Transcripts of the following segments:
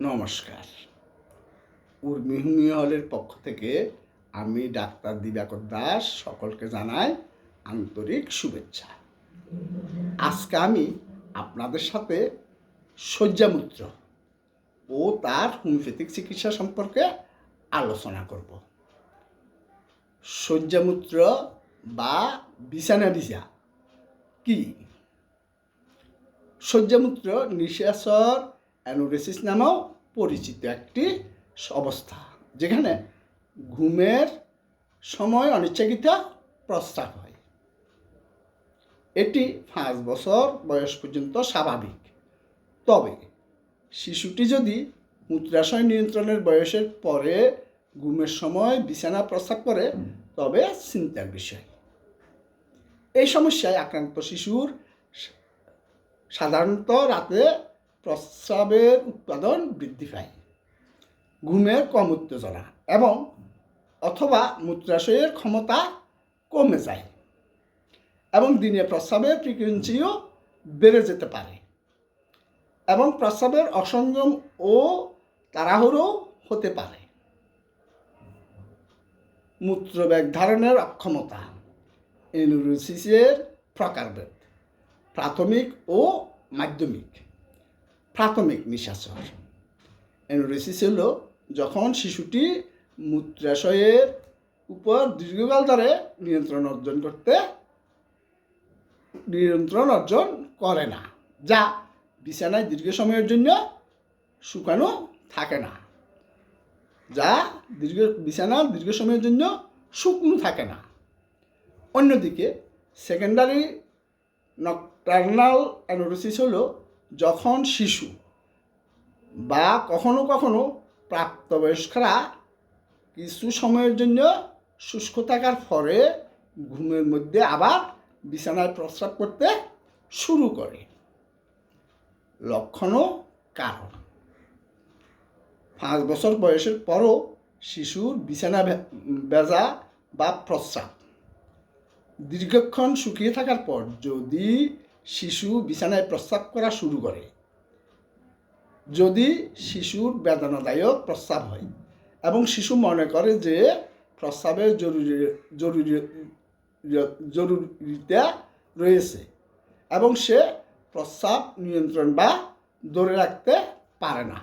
নমস্কার। উর্মি হুমি হলের পক্ষ থেকে আমি ডাক্তার দিবাকর দাস সকলকে জানাই আন্তরিক শুভেচ্ছা। আজকে আমি আপনাদের সাথে শয্যামূত্র ও তার হোমিওপ্যাথিক চিকিৎসা সম্পর্কে আলোচনা করব। শয্যামূত্র বা বিছানা ভিজা কি? শয্যামূত্র নিশাসর অ্যানোরেসিস নামেও পরিচিত একটি অবস্থা, যেখানে ঘুমের সময় অনিচ্ছাকৃত প্রস্রাব হয়। এটি পাঁচ বছর বয়স পর্যন্ত স্বাভাবিক। তবে শিশুটি যদি মূত্রাশয় নিয়ন্ত্রণের বয়সের পরে ঘুমের সময় বিছানা প্রস্রাব করে, তবে চিন্তার বিষয়। এই সমস্যায় আক্রান্ত শিশুর সাধারণত রাতে প্রস্রাবের উৎপাদন বৃদ্ধি পায়। ঘুমের কম উত্তেজনা এবং অথবা মূত্রাশয়ের ক্ষমতা কমে যায় এবং দিনে প্রস্রাবের ফ্রিকুয়েন্সিও বেড়ে যেতে পারে এবং প্রস্রাবের অসংযম ও তাড়াহুড়ো হতে পারে। মূত্রব্যাগ ধারণের অক্ষমতা এনুরোসিসের প্রকারভেদ, প্রাথমিক ও মাধ্যমিক। প্রাথমিক নিঃশ্বাসর এনোরেসিস হল যখন শিশুটি মূত্রাশয়ের উপর দীর্ঘকাল ধরে নিয়ন্ত্রণ অর্জন করতে নিয়ন্ত্রণ অর্জন করে না, যা বিছানায় দীর্ঘ সময়ের জন্য শুকানো থাকে না, যা দীর্ঘ বিছানা দীর্ঘ সময়ের জন্য শুকনো থাকে না। অন্যদিকে সেকেন্ডারি নকটার্নাল অ্যানোরোসিস হলো যখন শিশু বা কখনো কখনো প্রাপ্তবয়স্করা কিছু সময়ের জন্য শুষ্ক থাকার পরে ঘুমের মধ্যে আবার বিছানায় প্রস্রাব করতে শুরু করে। লক্ষণ ও কারণ। পাঁচ বছর বয়সের পরও শিশুর বিছানা বেজা বা প্রস্রাব। দীর্ঘক্ষণ শুকিয়ে থাকার পর যদি শিশু বিছানায় প্রস্রাব করা শুরু করে। যদি শিশুর বেদনাদায়ক প্রস্রাব হয় এবং শিশু মনে করে যে প্রস্রাবের জরুরি জরুরি জরুরিতা রয়েছে এবং সে প্রস্রাব নিয়ন্ত্রণ বা ধরে রাখতে পারে না।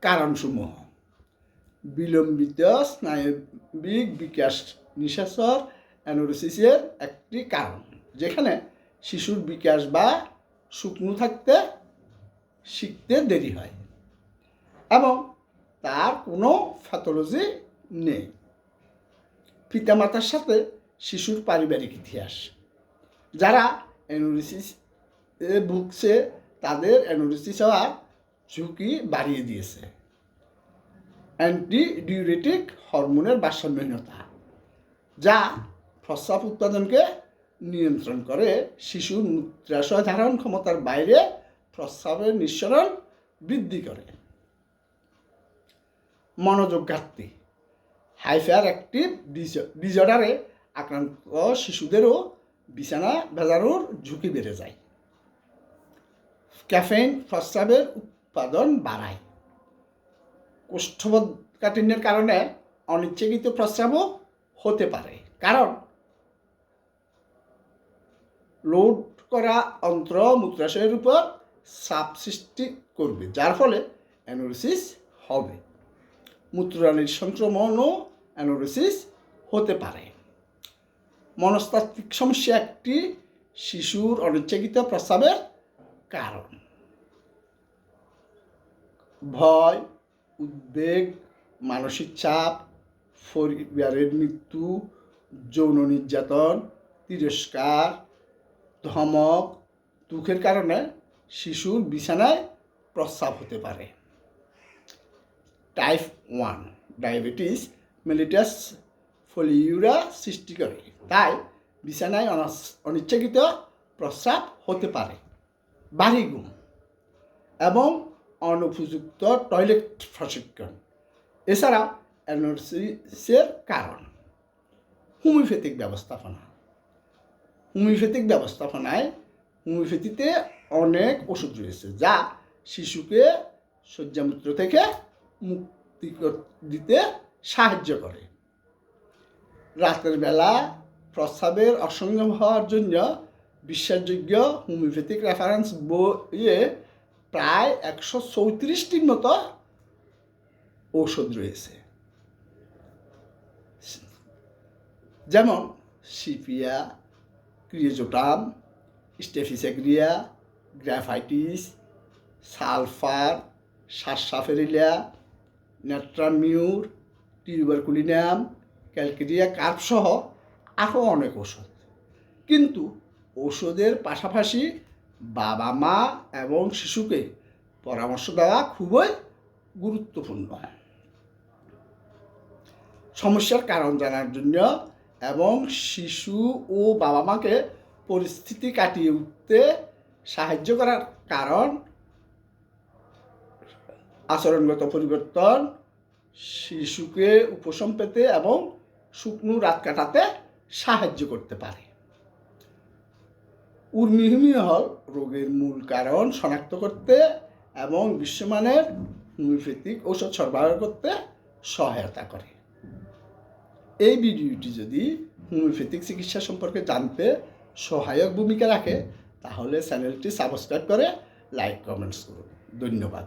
কারণসমূহ। বিলম্বিত স্নায়বিক বিকাশ নিঃশ্বাসর অ্যানোরোসিসের একটি কারণ, যেখানে শিশুর বিকাশ বা শুকনো থাকতে শিখতে দেরি হয় এবং তার কোনো ফ্যাথোলজি নেই। পিতামাতার সাথে শিশুর পারিবারিক ইতিহাস। যারা অ্যানোরিসিস ভুগছে, তাদের অ্যানোরিসিস হওয়ার ঝুঁকি বাড়িয়ে দিয়েছে। অ্যান্টি ডিউরেটিক হরমোনের ভারসাম্যহীনতা যা প্রস্রাব উৎপাদনকে নিয়ন্ত্রণ করে। শিশুর মূত্রাশয় ধারণ ক্ষমতার বাইরে প্রস্রাবের নিঃসরণ বৃদ্ধি করে। মনোযোগ ঘাটতি। হাইফার অ্যাক্টিভ ডিজর্ডারে আক্রান্ত শিশুদেরও বিছানা ভেজানোর ঝুঁকি বেড়ে যায়। ক্যাফেইন প্রস্রাবের উৎপাদন বাড়ায়। কোষ্ঠকাঠিন্যের কারণে অনিচ্ছাকৃত প্রস্রাবও হতে পারে। কারণ লোড করা অন্ত্র মূত্রাশয়ের উপর চাপ সৃষ্টি করবে, যার ফলে অ্যানোরিসিস হবে। মূত্রনালীর সংক্রমণও অ্যানোরিসিস হতে পারে। মনস্তাত্ত্বিক সমস্যা একটি শিশুর অনিচ্ছাকৃত প্রস্রাবের কারণ। ভয়, উদ্বেগ, মানসিক চাপ, পরিবারের মৃত্যু, যৌন নির্যাতন, তিরস্কার ধমক, দুঃখের কারণে শিশুর বিছানায় প্রস্রাব হতে পারে। Type one, diabetes mellitus polyuria সৃষ্টি করে। তাই বিছানায় অনিচ্ছাকৃত প্রস্রাব হতে পারে। বাড়ি ঘুম এবং অনুপযুক্ত টয়লেট প্রশিক্ষণ। এছাড়া অ্যানোরসিসের কারণ। হোমিওপ্যাথিক ব্যবস্থাপনা। হোমিওপ্যাথিক ব্যবস্থাপনায় হোমিওপ্যাথিতে অনেক ওষুধ রয়েছে যা শিশুকে শয্যামূত্র থেকে মুক্তি দিতে সাহায্য করে। রাতের বেলা প্রস্রাবের অসঙ্গম হওয়ার জন্য বিশ্বাসযোগ্য হোমিওপ্যাথিক রেফারেন্স বইয়ে প্রায় একশো চৌত্রিশটির মতো ঔষধ রয়েছে। যেমন sepia creosotum staphysagria, graphites, sulphur sarsaparilla natrum mur, tuberculinum, calcarea carb সহ আরও অনেক ওষুধ কিন্তু ওষুধের পাশাপাশি বাবা মা এবং শিশুকে পরামর্শ দেওয়া খুবই গুরুত্বপূর্ণ। সমস্যার কারণ জানার জন্য এবং শিশু ও বাবা মাকে পরিস্থিতি কাটিয়ে উঠতে সাহায্য করার কারণ আচরণগত পরিবর্তন, শিশুকে উপশম পেতে এবং শুকনো রাত কাটাতে সাহায্য করতে পারে। উর্মিহিমিহল রোগের মূল কারণ শনাক্ত করতে এবং বিশ্বমানের হোমিওপ্যাথিক ঔষধ সরবরাহ করতে সহায়তা করে। এই ভিডিওটি যদি হোমিওপ্যাথিক চিকিৎসা সম্পর্কে জানতে সহায়ক ভূমিকা রাখে, তাহলে চ্যানেলটি সাবস্ক্রাইব করে লাইক কমেন্টস করুন। ধন্যবাদ।